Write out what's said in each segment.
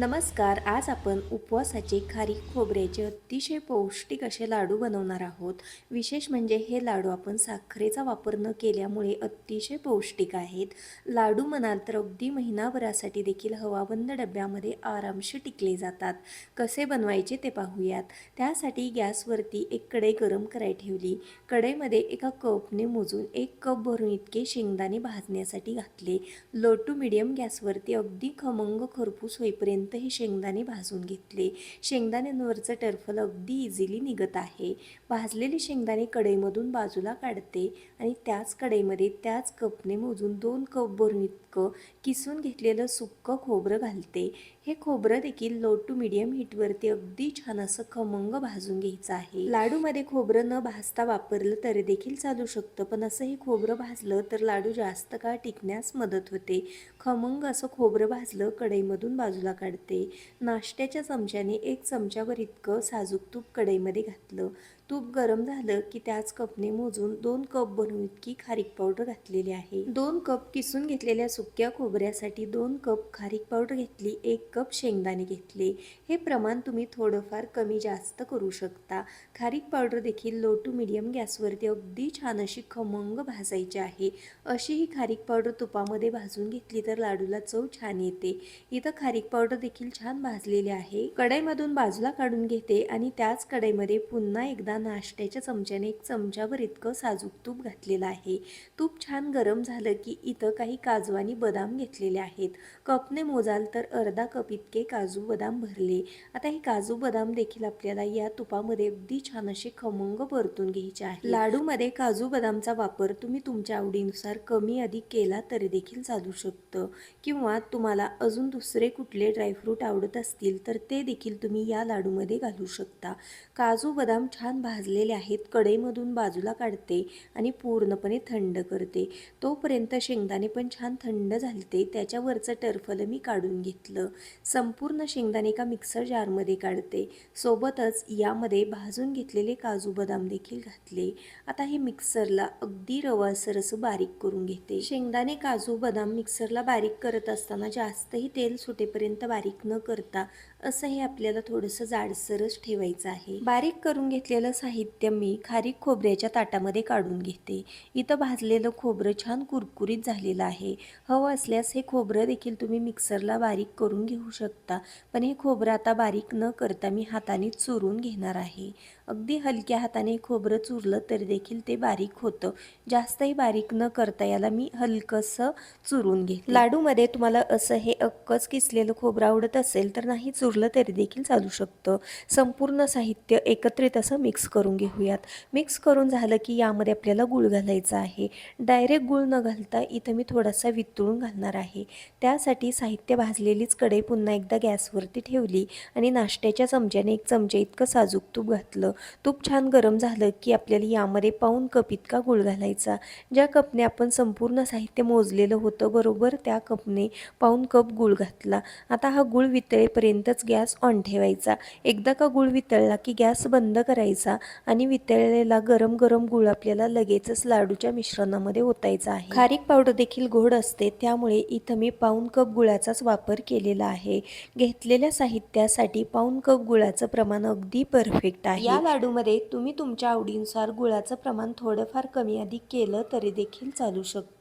नमस्कार आज आपण उपवासाचे खारी खोबऱ्याचे अतिशय पौष्टिक असे लाडू बनवणार आहोत. विशेष म्हणजे हे लाडू आपण साखरेचा वापर न केल्यामुळे अतिशय पौष्टिक आहेत. लाडू म्हणाल तर अगदी महिनाभरासाठी देखील हवाबंद डब्यामध्ये आरामशी टिकले जातात. कसे बनवायचे ते पाहूयात. त्यासाठी गॅसवरती एक कढई गरम कराय ठेवली. कढईमध्ये एका कपने मोजून एक कप भरून इतके शेंगदाणे भाजण्यासाठी घातले. लो टू मिडियम गॅसवरती अगदी खमंग खरपूस होईपर्यंत हे शेंगदाणे भाजून घेतले. शेंगदाण्यांवरचं टर्फल अगदी इझिली निघत आहे. भाजलेले शेंगदाणे कढईमधून बाजूला काढते आणि त्याच कढईमध्ये त्याच कपने मोजून दोन कप भरून इतकं किसून घेतलेलं सुक्कं खोबरं घालते. हे खोबरं देखील लो टू मिडियम हीटवरती अगदी छान असं खमंग भाजून घ्यायचं आहे. लाडूमध्ये खोबरं न भाजता वापरलं तरी देखील चालू शकतं पण असं हे खोबरं भाजलं तर लाडू जास्त काळ टिकण्यास मदत होते. खमंग असं खोबरं भाजलं कढईमधून बाजूला काढते. नाश्त्याच्या चमच्याने एक चमच्यावर इतकं साजूक तूप कढईमध्ये घातलं. तूप गरम झालं की त्याच कपने मोजून दोन कप बनवून इतकी खारीक पावडर घातलेली आहे. दोन कप किसून घेतलेल्या सुक्या खोबऱ्यासाठी दोन कप खारीक पावडर घेतली एक कप शेंगदाणे घेतले. हे प्रमाण तुम्ही थोडंफार कमी जास्त करू शकता. खारीक पावडर देखील लो टू मिडियम गॅसवरती अगदी छान अशी खमंग भाजायची आहे. अशी ही खारीक पावडर तुपामध्ये भाजून घेतली तर लाडूला चव छान येते. इथं खारीक पावडर देखील छान भाजलेली आहे. कढईमधून बाजूला काढून घेते आणि त्याच कढईमध्ये पुन्हा एकदा नाश्त्याच्या चमच्याने एक चमच्याभर इतकं साजूक तूप घातलेलं आहे. तूप छान गरम झालं की इथं काही काजू आणि बदाम घेतलेले आहेत. कपने मोजाल तर अर्धा कप इतके काजू बदाम भरले. आता हे काजू बदाम देखील आपल्याला या तुपामध्ये अगदी छान असे खमंग परतून घ्यायचे आहे. लाडूमध्ये काजू बदामचा वापर तुम्ही तुमच्या आवडीनुसार कमी अधिक केला तरी देखील चालू शकतं. किंवा तुम्हाला अजून दुसरे कुठले ड्रायफ्रूट आवडत असतील तर ते देखील तुम्ही या लाडूमध्ये घालू शकता. काजू बदाम छान भाजलेले आहेत कढईमधून बाजूला काढते आणि पूर्णपणे थंड करते. तोपर्यंत शेंगदाणे पण छान थंड झालते त्याच्यावरचं टर्फल मी काढून घेतलं. संपूर्ण शेंगदाणे एका मिक्सर जारमध्ये काढते. सोबतच यामध्ये भाजून घेतलेले काजू बदाम देखील घातले. आता हे मिक्सरला अगदी रवासर असं बारीक करून घेते. शेंगदाणे काजू बदाम मिक्सरला बारीक करत असताना जास्तही तेल सुटेपर्यंत बारीक न करता असं हे आपल्याला थोडंसं जाडसरच ठेवायचं आहे. बारीक करून घेतलेलं साहित्य मी खारीक खोबऱ्याच्या ताटामध्ये काढून घेते. इथं भाजलेलं खोबरं छान कुरकुरीत झालेलं आहे. हवं असल्यास हे खोबरं देखील तुम्ही मिक्सरला बारीक करून घेऊ शकता. पण हे खोबरं आता बारीक न करता मी हाताने चुरून घेणार आहे. अगदी हलक्या हाताने खोबरं चुरलं तरी देखील ते बारीक होतं. जास्तही बारीक न करता याला मी हलकंसं चुरून घे लाडूमध्ये तुम्हाला असं हे अक्कच किसलेलं खोबरं आवडत असेल तर नाही चुरलं तरी देखील चालू शकतं. संपूर्ण साहित्य एकत्रित असं मिक्स करून घेऊयात. मिक्स करून झालं की यामध्ये आपल्याला गुळ घालायचा आहे. डायरेक्ट गुळ न घालता इथं मी थोडासा वितळून घालणार आहे. त्यासाठी साहित्य भाजलेलीच कढई पुन्हा एकदा गॅसवरती ठेवली आणि नाश्त्याच्या चमच्याने एक चमचा इतकं साजूक तूप घातलं. तूप छान गरम झालं की आपल्याला यामध्ये पाऊन कप इतका गुळ घालायचा. ज्या कपने आपण संपूर्ण साहित्य मोजलेलं होतं बरोबर त्या कपने पाऊन कप गुळ घातला. आता हा गुळ वितळेपर्यंतच गॅस ऑन ठेवायचा. एकदा का गुळ वितळला की गॅस बंद करायचा आणि वितळलेला गरम गरम गुळ आपल्याला लगेचच लाडूच्या मिश्रणामध्ये ओतायचा आहे. खारीक पावडर देखील गोड असते त्यामुळे इथं मी पाऊन कप गुळाचाच वापर केलेला आहे. घेतलेल्या साहित्यासाठी पाऊन कप गुळाचं प्रमाण अगदी परफेक्ट आहे. या लाडूमध्ये तुम्ही तुमच्या आवडीनुसार गुळाचं प्रमाण थोडंफार कमी अधिक केलं तरी देखील चालू शकतं.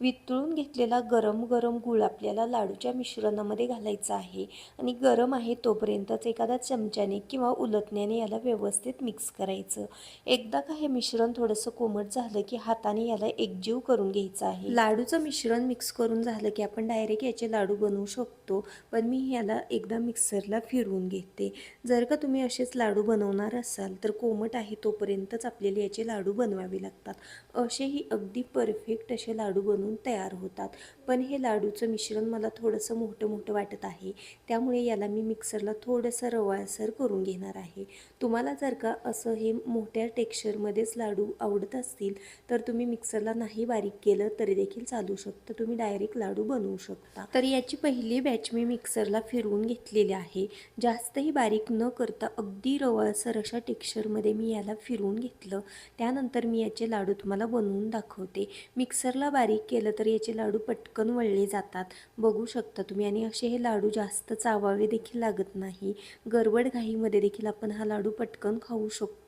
वितळून घेतलेला गरम गरम गुळ आपल्याला लाडूच्या मिश्रणामध्ये घालायचा आहे. आणि गरम आहे तोपर्यंतच एखाद्या चमच्याने किंवा उलटण्याने याला व्यवस्थित मिक्स करायचं. एकदा का हे मिश्रण थोडंसं कोमट झालं की हाताने याला एकजीव करून घ्यायचं आहे. लाडूचं मिश्रण मिक्स करून झालं की आपण डायरेक्ट याचे लाडू बनवू शकतो. पण मी याला एकदा मिक्सरला फिरवून घेते. जर का तुम्ही असेच लाडू बनवणार असाल तर कोमट आहे तोपर्यंतच आपल्याला याचे लाडू बनवावे लागतात. असेही अगदी परफेक्ट असे लाडू लाडू बनवून तयार होतात. पण हे लाडूचं मिश्रण मला थोडंसं मोठं मोठं वाटत आहे. त्यामुळे याला मी मिक्सरला थोडंसं रवाळसर करून घेणार आहे. तुम्हाला जर का असं हे मोठ्या टेक्स्चरमध्येच लाडू आवडत असतील तर तुम्ही मिक्सरला नाही बारीक केलं तरी देखील चालू शकतं. तुम्ही डायरेक्ट लाडू बनवू शकता. तर याची पहिली बॅच मी मिक्सरला फिरवून घेतलेली आहे. जास्तही बारीक न करता अगदी रवाळसर अशा टेक्स्चरमध्ये मी याला फिरवून घेतलं. त्यानंतर मी याचे लाडू तुम्हाला बनवून दाखवते. मिक्सरला मिक्सरला बारीक केलं तर याचे लाडू पटकन वळले जातात. बघू शकता तुम्ही. आणि असे हे लाडू जास्त चावावे देखील लागत नाही. गरबड घाईमध्ये देखील आपण हा लाडू पटकन खाऊ शकतो.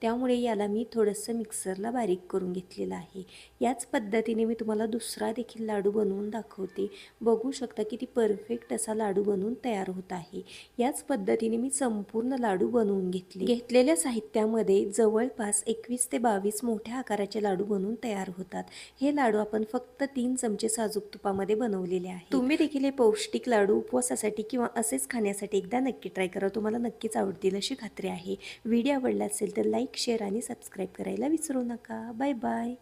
त्यामुळे याला मी थोडंसं मिक्सरला बारीक करून घेतलेलं आहे. याच पद्धतीने मी तुम्हाला दुसरा देखील लाडू बनवून दाखवते. बघू शकता किती परफेक्ट असा लाडू बनवून तयार होत आहे. याच पद्धतीने मी संपूर्ण लाडू बनवून घेतले. घेतलेल्या साहित्यामध्ये जवळपास एकवीस ते बावीस मोठ्या आकाराचे लाडू बनवून तयार होतात. हे लाडू आपण फक्त तीन चमचे साजूक तुपामध्ये बनवलेले आहे. तुम्ही देखील हे पौष्टिक लाडू उपवासासाठी किंवा असेच खाण्यासाठी एकदा नक्की ट्राय करा. तुम्हाला नक्कीच आवडतील अशी खात्री आहे. व्हिडिओ आवडला असेल तर लाईक शेअर आणि सबस्क्राईब करायला विसरू नका. Bye bye.